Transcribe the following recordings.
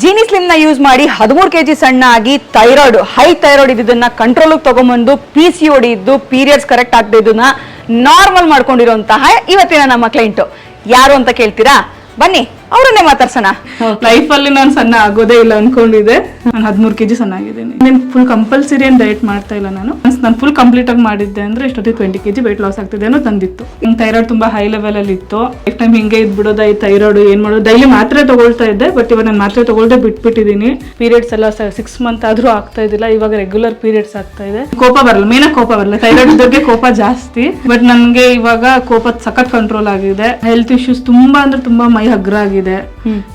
Jeeni ಸ್ಲಿಮ್ನ use ಮಾಡಿ ಹದಿಮೂರು KG ಸಣ್ಣ ಆಗಿ ಥೈರಾಯ್ಡ್ ಹೈ ಥೈರಾಯ್ಡ್ ಇದ್ದನ್ನ ಕಂಟ್ರೋಲ್ ತಗೊಂಬಂದು P C O D periods correct ಆಗದಿದ್ದನ್ನ normal ಮಾಡ್ಕೊಂಡಿರುವಂತಹ ಇವತ್ತಿನ ನಮ್ಮ ಕ್ಲೈಂಟ್ ಯಾರು ಅಂತ ಕೇಳ್ತೀರಾ? ಬನ್ನಿ, ಅವರನ್ನೇ ಮಾತಾಡ್ಸೋಣ. ಲೈಫ್ ಅಲ್ಲಿ ನಾನು ಸಣ್ಣ ಆಗೋದೇ ಇಲ್ಲ ಅನ್ಕೊಂಡಿದ್ದೆ. ನಾನು ಹದಿಮೂರು ಕೆಜಿ ಸಣ್ಣ ಆಗಿದ್ದೀನಿ. ಫುಲ್ ಕಂಪಲ್ಸರಿ ಏನು ಡಯಟ್ ಮಾಡ್ತಾ ಇಲ್ಲ ನಾನು. ನಾನು ಫುಲ್ ಕಂಪ್ಲೀಟ್ ಆಗಿ ಮಾಡಿದ್ದೆ ಅಂದ್ರೆ ಇಷ್ಟೊತ್ತಿಗೆ ಟ್ವೆಂಟಿ ಕೆಜಿ ವೆಯ್ಟ್ ಲಾಸ್ ಆಗ್ತಿದೆ ಅನ್ನೋ ತಂದಿತ್ತು. ಥೈರಾಯ್ಡ್ ತುಂಬಾ ಹೈ ಲೆವೆಲ್ ಅಲ್ಲಿ ಇತ್ತು. ಲೈಫ್ ಟೈಮ್ ಹಿಂಗೆ ಇದ್ಬಿಡೋದ ಈ ಥೈರಾಯ್ಡ್ ಏನು ಮಾಡೋದು? ಡೈಲಿ ಮಾತ್ರೆ ತಗೊಳ್ತಾ ಇದ್ದೆ ಬಟ್ ಇವಾಗ ನಾನು ಮಾತ್ರೆ ತಗೊಳ್ದೆ ಬಿಟ್ಬಿಟ್ಟಿದ್ದೀನಿ ಪೀರಿಯಡ್ಸ್ ಎಲ್ಲ ಸಿಕ್ಸ್ ಮಂತ್ ಆದ್ರೂ ಆಗ್ತಾ ಇದ್ದಿಲ್ಲ ಇವಾಗ ರೆಗ್ಯುಲರ್ ಪೀರಿಯಡ್ಸ್ ಆಗ್ತಾ ಇದೆ. ಕೋಪ ಬರಲ್ಲ ಮೇನ ಕೋಪ ಬರಲ್ಲ. ಥೈರಾಯ್ಡ್ ಬಗ್ಗೆ ಕೋಪ ಜಾಸ್ತಿ ಬಟ್ ನನಗೆ ಇವಾಗ ಕೋಪ ಸಖತ್ ಕಂಟ್ರೋಲ್ ಆಗಿದೆ. ಹೆಲ್ತ್ ಇಶ್ಯೂಸ್ ತುಂಬಾ ಅಂದ್ರೆ ತುಂಬಾ ಮೈ ಹಗ್ರ ಆಗಿದೆ.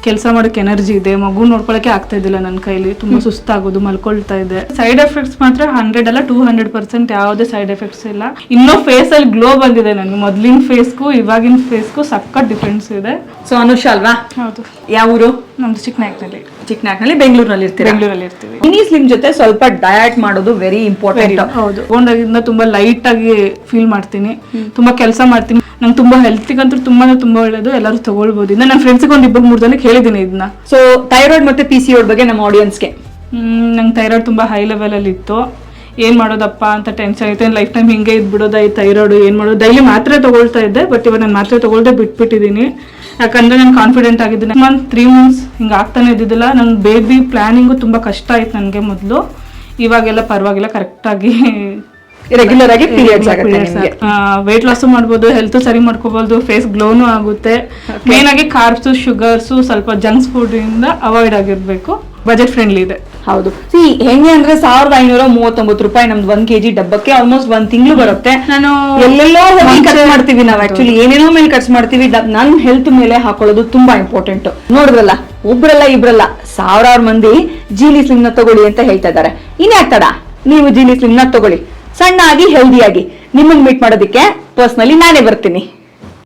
ಕೆಲಸ ಮಾಡೋಕೆ ಎನರ್ಜಿ ಇದೆ ಮಗು ನೋಡ್ಕೊಳಕ್ಕೆ ಆಗ್ತಾ ಇದ್ದಿಲ್ಲ ನನ್ನ ಕೈಲಿ. ತುಂಬಾ ಸುಸ್ತಾಗೋದು ಮಲ್ಕೊಳ್ತಾ ಇದೆ. ಸೈಡ್ ಎಫೆಕ್ಟ್ಸ್ ಮಾತ್ರ ಹಂಡ್ರೆಡ್ ಅಲ್ಲ ಟೂ ಹಂಡ್ರೆಡ್ ಪರ್ಸೆಂಟ್ ಯಾವುದೇ ಸೈಡ್ ಎಫೆಕ್ಟ್ಸ್ ಇಲ್ಲ. ಇನ್ನೂ ಫೇಸ್ ಅಲ್ಲಿ ಗ್ಲೋ ಬಂದಿದೆ ನನಗೆ. ಮೊದ್ಲಿನ ಫೇಸ್ಗೂ ಇವಾಗಿನ ಫೇಸ್ಗೂ ಸಖತ್ ಡಿಫ್ರೆನ್ಸ್ ಇದೆ. ಸೊ ಅನುಷ ಅಲ್ವಾ? ಹೌದು. ಯಾವ ಊರು? ನಮ್ದು ಚಿಕ್ಕನಾಯಕ್ನಲ್ಲಿ ಚಿಕ್ಕನಾಗ್ನಲ್ಲಿ ಬೆಂಗಳೂರಿನಲ್ಲಿ ನಲ್ಲಿ ಬೆಂಗಳೂರಲ್ಲಿ ಇರ್ತೀವಿ. ಇನಿ ಸ್ಲಿಮ್ ಜೊತೆ ಸ್ವಲ್ಪ ಡಯಟ್ ಮಾಡೋದು ವೆರಿ ಇಂಪಾರ್ಟೆಂಟ್ ಹೌದು. ತಗೊಂಡಾಗಿಂದ ತುಂಬಾ ಲೈಟ್ ಆಗಿ ಫೀಲ್ ಮಾಡ್ತೀನಿ. ತುಂಬಾ ಕೆಲಸ ಮಾಡ್ತೀನಿ. ನಂಗೆ ತುಂಬಾ ಹೆಲ್ತಿಗಂತೂ ತುಂಬಾ ತುಂಬಾ ಒಳ್ಳೇದು. ಎಲ್ಲರೂ ತಗೊಳ್ಬೋದು. ಇನ್ನ ನನ್ನ ಫ್ರೆಂಡ್ಸ್ಗೆ ಒಂದು ಇಬ್ಬರು ಮೂರು ಜನಕ್ಕೆ ಹೇಳಿದ್ದೀನಿ ಇದನ್ನ ಸೊ ಥೈರಾಯ್ಡ್ ಮತ್ತೆ ಪಿ ಸಿ ಓಡ್ ಬಗ್ಗೆ ನಮ್ಮ ಆಡಿಯನ್ಸ್ಗೆ ನಂಗೆ ಥೈರಾಯ್ಡ್ ತುಂಬ ಹೈ ಲೆವೆಲಲ್ಲಿ ಇತ್ತು. ಏನು ಮಾಡೋದಪ್ಪ ಅಂತ ಟೆನ್ಷನ್ ಐತೆ ಲೈಫ್ ಟೈಮ್ ಹಿಂಗೆ ಇದ್ಬಿಡೋದ ಈ ಥೈರಾಯ್ಡ್ ಏನು ಮಾಡೋದು? ಡೈಲಿ ಮಾತ್ರೆ ತೊಗೊಳ್ತಾ ಇದ್ದೆ ಬಟ್ ಇವಾಗ ನಾನು ಮಾತ್ರೆ ತೊಗೊಳ್ದೆ ಬಿಟ್ಬಿಟ್ಟಿದ್ದೀನಿ ಯಾಕಂದರೆ ನಾನು ಕಾನ್ಫಿಡೆಂಟ್ ಆಗಿದ್ದೀನಿ. ಮಂತ್ ತ್ರೀ ಮಂತ್ಸ್ ಹಿಂಗೆ ಆಗ್ತಾನೆ ಇದ್ದಿದ್ದಿಲ್ಲ. ನನ್ನ ಬೇಬಿ ಪ್ಲ್ಯಾನಿಂಗು ತುಂಬ ಕಷ್ಟ ಆಯ್ತು ನನಗೆ ಮೊದಲು. ಇವಾಗೆಲ್ಲ ಪರವಾಗಿಲ್ಲ ಕರೆಕ್ಟಾಗಿ ರೆಗ್ಯುಲರ್ ಆಗಿ ಪೀರಿಯಡ್ಸ್ ಆಗುತ್ತೆ ವೆಯ್ಟ್ ಲಾಸು ಮಾಡ್ಬೋದು ಹೆಲ್ತ್ ಸರಿ ಮಾಡ್ಕೋಬಹುದು ಫೇಸ್ ಗ್ಲೋನು ಆಗುತ್ತೆ. ಮೇನ್ ಆಗಿ ಕಾರ್ಬ್ಸ್ ಶುಗರ್ಸು ಸ್ವಲ್ಪ ಜಂಕ್ಸ್ ಫುಡ್ ಇಂದ ಅವಾಯ್ಡ್ ಆಗಿರ್ಬೇಕು. ಬಜೆಟ್ ಫ್ರೆಂಡ್ಲಿ ಇದೆ. ಹೌದು. ಸಿ ಹೆಂಗೆ ಅಂದ್ರೆ ಸಾವಿರದ ಐನೂರ ಮೂವತ್ತೊಂಬತ್ತು ರೂಪಾಯಿ ನಮ್ದು ಒಂದ್ ಕೆಜಿ ಡಬ್ಬಕ್ಕೆ ಆಲ್ಮೋಸ್ಟ್ ಒಂದ್ ತಿಂಗಳು ಬರುತ್ತೆ. ನಾನು ಎಲ್ಲೆಲ್ಲೋ ಹೋಗಿ ಖರ್ಚು ಮಾಡ್ತೀವಿ ನಾವು ಆಕ್ಚುಲಿ ಏನೇನೋ ಮೇಲೆ ಖರ್ಚು ಮಾಡ್ತೀವಿ. ನನ್ ಹೆಲ್ತ್ ಮೇಲೆ ಹಾಕೊಳ್ಳೋದು ತುಂಬಾ ಇಂಪಾರ್ಟೆಂಟ್ ನೋಡ್ರಲ್ಲ ಒಬ್ರಲ್ಲ ಇಬ್ರಲ್ಲ. ಸಾವಿರಾರು ಮಂದಿ ಜೀನಿ ಸ್ಲಿಮ್ನ ತಗೊಳ್ಳಿ ಅಂತ ಹೇಳ್ತಾ ಇದ್ದಾರೆ. ಇನ್ಯಾಕ್ ತಡ? ನೀವು ಜೀನಿ ಸ್ಲಿಮ್ನ ತಗೊಳ್ಳಿ. ಸಣ್ಣ ಆಗಿ ಹೆಲ್ದಿ ಆಗಿ. ನಿಮ್ಮನ್ನ ಮೀಟ್ ಮಾಡೋದಕ್ಕೆ ಪರ್ಸ್ನಲಿ ನಾನೇ ಬರ್ತೀನಿ.